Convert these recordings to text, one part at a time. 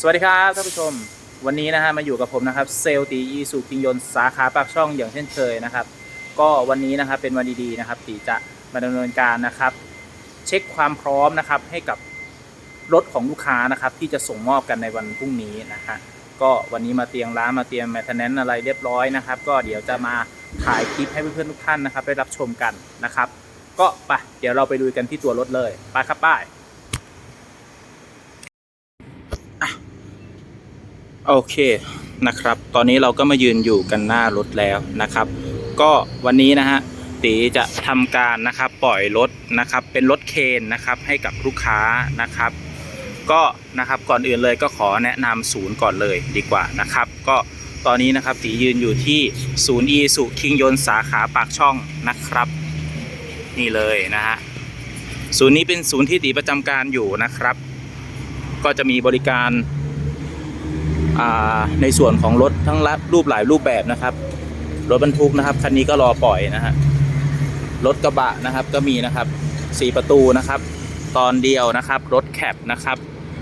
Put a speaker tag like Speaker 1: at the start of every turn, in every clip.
Speaker 1: สวัสดีครับท่านผู้ชม วันนี้นะฮะมาอยู่กับผมนะครับเซลตีอีสุคิงยนต์สาขาปากช่องอย่างเช่นเคยนะครับ ก็วันนี้นะครับเป็นวันดีๆนะครับตีจะมาดำเนินการนะครับ เช็คความพร้อมนะครับให้กับรถของลูกค้านะครับ ที่จะส่งมอบกันในวันพรุ่งนี้นะฮะก็วันนี้มาเตรียมร้านมาเตรียมแมทเทนแนนอะไรเรียบร้อยนะครับ ก็เดี๋ยวจะมาถ่ายคลิปให้เพื่อนๆทุกท่านนะครับได้รับชมกันนะครับ ก็ไปเดี๋ยวเราไปดูกันที่ตัวรถเลยไปครับป้าย โอเคนะครับ ตอนนี้เราก็มายืนอยู่กันหน้ารถแล้วนะครับ ก็วันนี้นะฮะตีจะทำการนะครับปล่อยรถนะครับ เป็นรถเคนนะครับให้กับลูกค้านะครับ ก็นะครับก่อนอื่นเลยก็ขอแนะนำศูนย์ก่อนเลยดีกว่านะครับ ก็ตอนนี้นะครับตียืนอยู่ที่ศูนย์อีสุคิงยนสาขาปากช่องนะครับ นี่เลยนะฮะศูนย์นี้เป็นศูนย์ที่ตีประจำการอยู่นะครับ ก็จะมีบริการ ในส่วนของรถทั้งรัรูปหลายรูปแบบนะครับ รถบรรทุกนะครับคันนี้ก็รอปล่อยนะฮะรถกระบะนะครับก็มีนะครับสี่ประตูนะครับ ตอนเดียวนะครับรถแคปนะครับ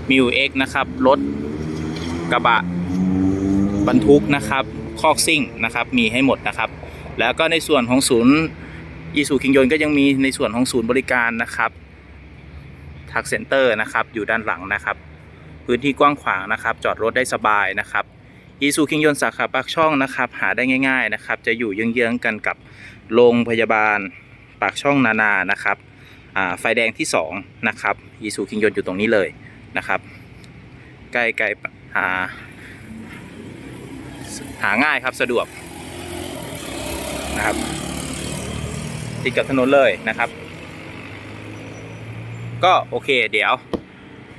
Speaker 1: มิวเอ็กนะครับรถกระบะบรรทุกนะครับคอกซิ่งนะครับมีให้หมดนะครับ แล้วก็ในส่วนของศูนย์อีซูคิงยนก็ยังมีในส่วนของศูนย์บริการนะครับทักเซ็นเตอร์นะครับอยู่ด้านหลังนะครับ พื้นที่กว้างขวางนะครับ จอดรถได้สบายนะครับอีซูคิงยนสาขาปากช่องนะครับ หาได้ง่าย ๆนะครับ จะอยู่เยื้องๆกันกับโรงพยาบาลปากช่องนานานะครับไฟแดงที่ 2 นะครับอีซูคิงยนอยู่ตรงนี้เลยนะครับ ใกล้ๆหา หาง่ายครับสะดวกนะครับ ติดกับถนนเลยนะครับ ก็โอเคเดี๋ยว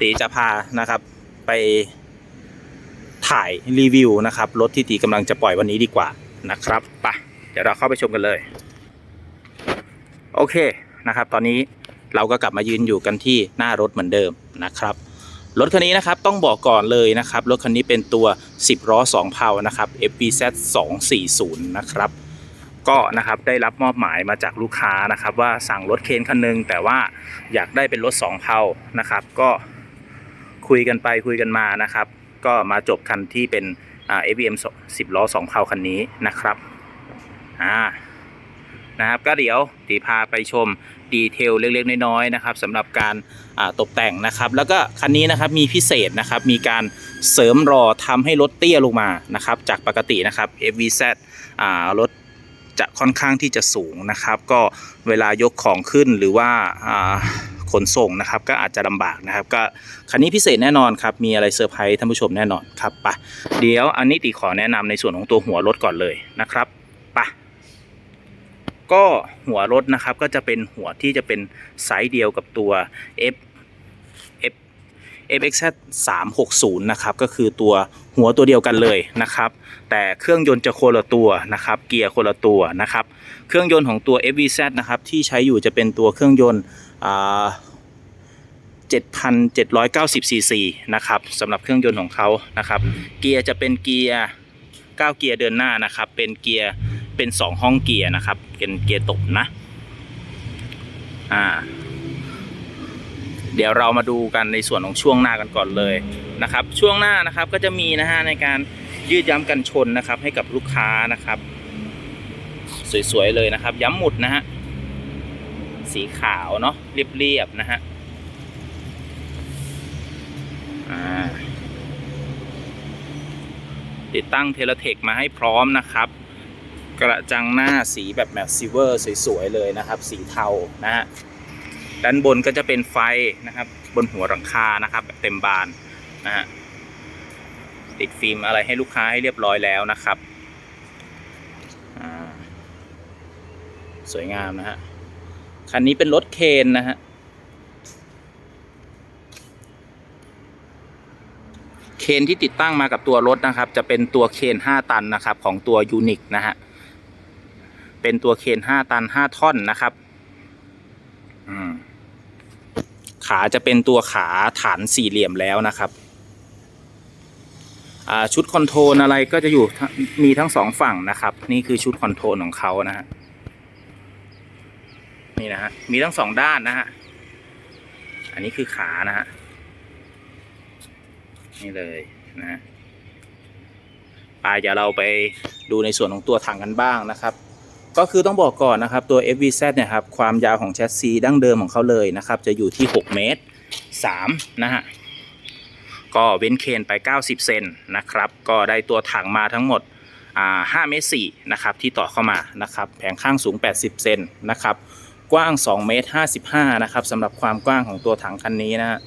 Speaker 1: ตีจะพานะครับ ไปถ่ายรีวิวนะครับรถที่ตีกำลังจะปล่อยวันนี้ดีกว่านะครับไปะเดี๋ยวเราเข้าไปชมกันเลย โอเคนะครับ ตอนนี้เราก็กลับมายืนอยู่กันที่หน้ารถเหมือนเดิมนะครับรถคันนี้นะครับต้องบอกก่อนเลยนะครับรถคันนี้เป็นตัว 10ล้อ2เพานะครับ FBZ 240นะครับก็นะครับได้รับมอบหมายมาจากลูกค้านะครับว่าสั่งรถเคนคันหนึงแต่ว่าอยากได้เป็นรถ2เพานะครับก็ คุยกันไปคุยกันมานะครับ ก็มาจบคันที่เป็นอ่า FBM 10ล้อ2เพาคันนี้นะครับอ่านะครับก็เดี๋ยวตีพาไปชมดีเทลเล็กๆน้อยๆนะครับสำหรับการตกแต่งนะครับ แล้วก็คันนี้นะครับมีพิเศษนะครับมีการเสริมรอทำให้รถเตี้ยลงมานะครับ จากปกตินะครับ FVZ รถจะค่อนข้างที่จะสูงนะครับ ก็เวลายกของขึ้นหรือว่าอ่า ขนส่งนะครับ ก็อาจจะลำบากนะครับ ก็คันนี้พิเศษแน่นอนครับ มีอะไรเซอร์ไพรส์ท่านผู้ชมแน่นอนครับปะเดี๋ยวอันนี้ติขอแนะนำในส่วนของตัวหัวรถก่อนเลยนะครับปะก็หัวรถนะครับก็จะเป็นหัวที่จะเป็นไซส์เดียวกับตัว F F FXZ 360นะครับก็คือตัวหัวตัวเดียวกันเลยนะครับ แต่เครื่องยนต์จะคนละตัวนะครับ เกียร์คนละตัวนะครับ เครื่องยนต์ของตัว FVZ นะครับที่ใช้อยู่จะเป็นตัวเครื่องยนต์ 7,790 ซีซีนะครับสำหรับเครื่องยนต์ของเขานะครับ เกียร์จะเป็นเกียร์9เกียร์เดินหน้านะครับ เป็นเกียร์เป็น 2 ห้องเกียร์นะครับ เป็นเกียร์ตบนะ อ่า เดี๋ยวเรามาดูกันในส่วนของช่วงหน้ากันก่อนเลยนะครับ ช่วงหน้านะครับก็จะมีนะฮะในการยืดย้ำกันชนนะครับ ให้กับลูกค้านะครับ สวยๆเลยนะครับ ย้ำหมุดนะฮะ สีขาวเนาะเรียบๆนะฮะติดตั้งเทเลเทคมาให้พร้อมนะครับ กระจังหน้าสีแบบแมสซิเวอร์สวย ๆ เลยนะครับ สีเทานะฮะด้านบนก็จะเป็นไฟนะครับ บนหัวหลังคานะครับแบบเต็มบานนะฮะติดฟิล์มอะไรให้ลูกค้าให้เรียบร้อยแล้วนะครับสวยงามนะฮะ คันนี้เป็นรถเคนนะฮะ เคนที่ติดตั้งมากับตัวรถนะครับ จะเป็นตัวเคน5 ตันนะครับ ของตัวยูนิคนะฮะ เป็นตัวเคน5ตัน5ท่อนนะครับ ขาจะเป็นตัวขาฐานสี่เหลี่ยมแล้วนะครับชุดคอนโทรลอะไรก็จะอยู่มีทั้งสองฝั่งนะครับ นี่คือชุดคอนโทรลของเขานะฮะ นี่นะฮะมีทั้งสองด้านนะฮะอันนี้คือขานะฮะนี่เลยนะไปเดี๋ยวเราไปดูในส่วนของตัวถังกันบ้างนะครับ ก็คือต้องบอกก่อนนะครับตัว FVZ เนี่ยครับความยาวของแชสซีดั้งเดิมของเขาเลยนะครับ จะอยู่ที่ 6 เมตร3นะฮะก็เว้นเคนไป 90 เซนนะครับ ก็ได้ตัวถังมาทั้งหมดอ่า5เมตร4นะครับที่ต่อเข้ามานะครับ แผงข้างสูง 80 เซนนะครับ กว้าง2เมตร55นะครับสำหรับความกว้างของตัวถังคันนี้นะฮะ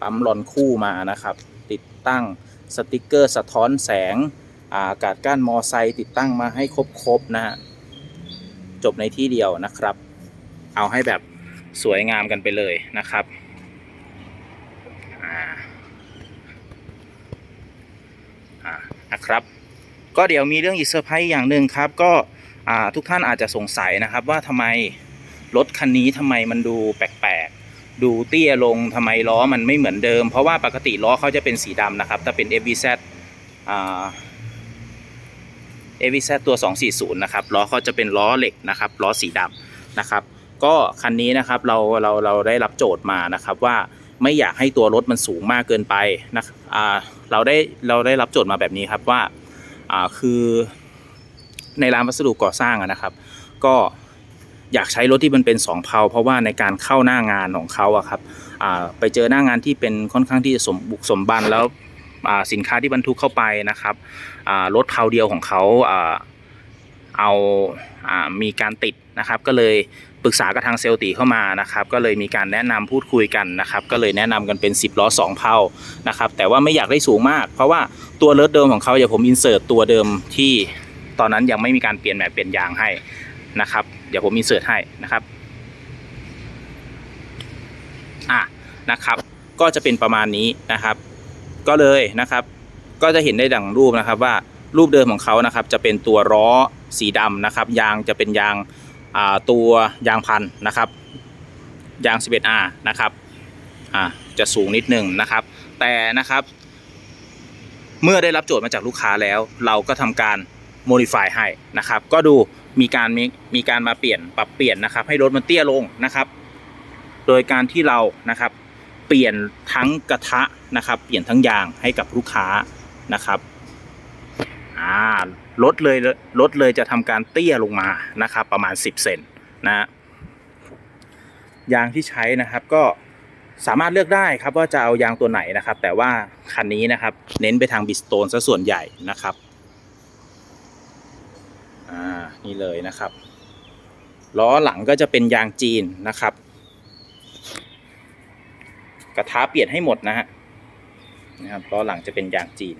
Speaker 1: ปั๊มหลอนคู่มานะครับ ติดตั้งสติกเกอร์สะท้อนแสงอาอากาศก้านมอไซค์ติดตั้งมาให้ครบๆนะฮะจบในที่เดียวนะครับ เอาให้แบบสวยงามกันไปเลยนะครับอ่าอ่านะครับ ก็เดี๋ยวมีเรื่องอีกเซอร์ไพรส์อย่างหนึ่งครับ ก็ทุกท่านอาจจะสงสัยนะครับว่าทำไมรถคันนี้ทำไมมันดูแปลกๆ ดูเตี้ยลงทำไมล้อมันไม่เหมือนเดิม เพราะว่าปกติล้อเขาจะเป็นสีดำนะครับถ้าเป็น FVZ อ่า FVZ ตัว 240 นะครับล้อเขาจะเป็นล้อเหล็กนะครับล้อสีดำนะครับก็คันนี้นะครับเราเราเราได้รับโจทย์มานะครับว่าไม่อยากให้ตัวรถมันสูงมากเกินไปนะเราได้เราได้รับโจทย์มาแบบนี้ครับว่า คือในร้านวัสดุก่อสร้างนะครับ ก็อยากใช้รถที่มันเป็นสองเพาเพราะว่าในการเข้าหน้างานของเขาอะครับอ่าไปเจอหน้างานที่เป็นค่อนข้างที่จะสมบุกสมบันแล้วอ่าสินค้าที่บรรทุกเข้าไปนะครับอ่ารถเพาเดียวของเขาอ่าเอาอามีการติดนะครับ ก็เลย ปรึกษากับทางเซลตีเข้ามานะครับก็เลยมีการแนะนำพูดคุยกันนะครับก็เลยแนะนำกันเป็น 10ล้อ2เพานะครับแต่ว่าไม่อยากได้สูงมาก เพราะว่าตัวรถเดิมของเขาเดี๋ยวผมอินเสิร์ตตัวเดิมที่ตอนนั้นยังไม่มีการเปลี่ยนแบบเปลี่ยนยางให้นะครับเดี๋ยวผมอินเสิร์ตให้นะครับอะนะครับก็จะเป็นประมาณนี้นะครับ ก็เลยนะครับ ก็จะเห็นได้ดังรูปนะครับว่ารูปเดิมของเขานะครับจะเป็นตัวล้อสีดำนะครับ ยางจะเป็นยาง ตัวยางพันนะครับ ยาง 11R นะครับจะสูงนิดหนึ่งนะครับ แต่นะครับ เมื่อได้รับโจทย์มาจากลูกค้าแล้ว เราก็ทำการ modify ให้นะครับ ก็ดูมีการมีมีการมาเปลี่ยนปรับเปลี่ยนนะครับ ให้รถมันเตี้ยลงนะครับ โดยการที่เรานะครับ เปลี่ยนทั้งกระทะนะครับ เปลี่ยนทั้งยางให้กับลูกค้านะครับอ่า รถเลยรถเลยจะทำการเตี้ยลงมานะครับประมาณ 10 เซนนะฮะยางที่ใช้นะครับก็สามารถเลือกได้ครับว่าจะเอายางตัวไหนนะครับ แต่ว่าคันนี้นะครับเน้นไปทางบิสโตนซะส่วนใหญ่นะครับอ่านี่เลยนะครับล้อหลังก็จะเป็นยางจีนนะครับ กระทะเปลี่ยนให้หมดนะฮะนะครับล้อหลังจะเป็นยางจีน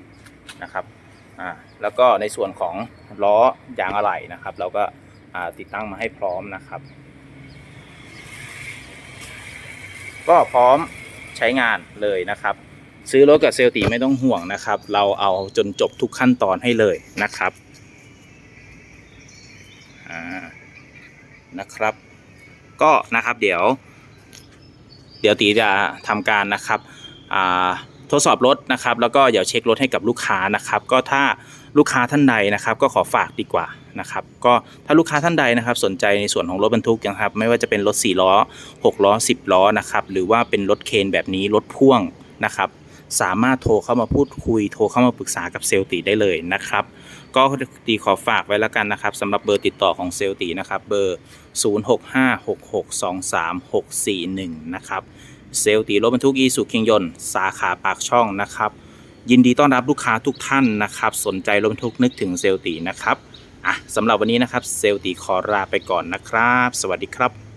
Speaker 1: นะครับ อ่าแล้วก็ในส่วนของล้อยางอะไหล่นะครับ เราก็ติดตั้งมาให้พร้อมนะครับ ก็พร้อมใช้งานเลยนะครับ ซื้อรถกับเซลตีไม่ต้องห่วงนะครับ เราเอาจนจบทุกขั้นตอนให้เลยนะครับนะครับ ก็นะครับเดี๋ยว เดี๋ยวตีจะทำการนะครับอ่า ทดสอบรถนะครับ แล้วก็เดี๋ยวเช็ครถให้กับลูกค้านะครับ ก็ถ้าลูกค้าท่านใดนะครับ ก็ขอฝากดีกว่านะครับ ก็ถ้าลูกค้าท่านใดนะครับ สนใจในส่วนของรถบรรทุกนะครับ ไม่ว่าจะเป็นรถ 4 ล้อ 6 ล้อ 10 ล้อนะครับ หรือว่าเป็นรถเคนแบบนี้รถพ่วงนะครับสามารถโทรเข้ามาพูดคุย โทรเข้ามาปรึกษากับเซลตีได้เลยนะครับ ก็ตีขอฝากไว้แล้วกันนะครับสำหรับเบอร์ติดต่อของเซลตีนะครับ เบอร์ 0656623641 นะครับ เซลตีรถบรรทุกอีสุคิงยนต์สาขาปากช่องนะครับ ยินดีต้อนรับลูกค้าทุกท่านนะครับ สนใจรถบรรทุกนึกถึงเซลตีนะครับอะสำหรับวันนี้นะครับเซลตีขอลาไปก่อนนะครับ สวัสดีครับ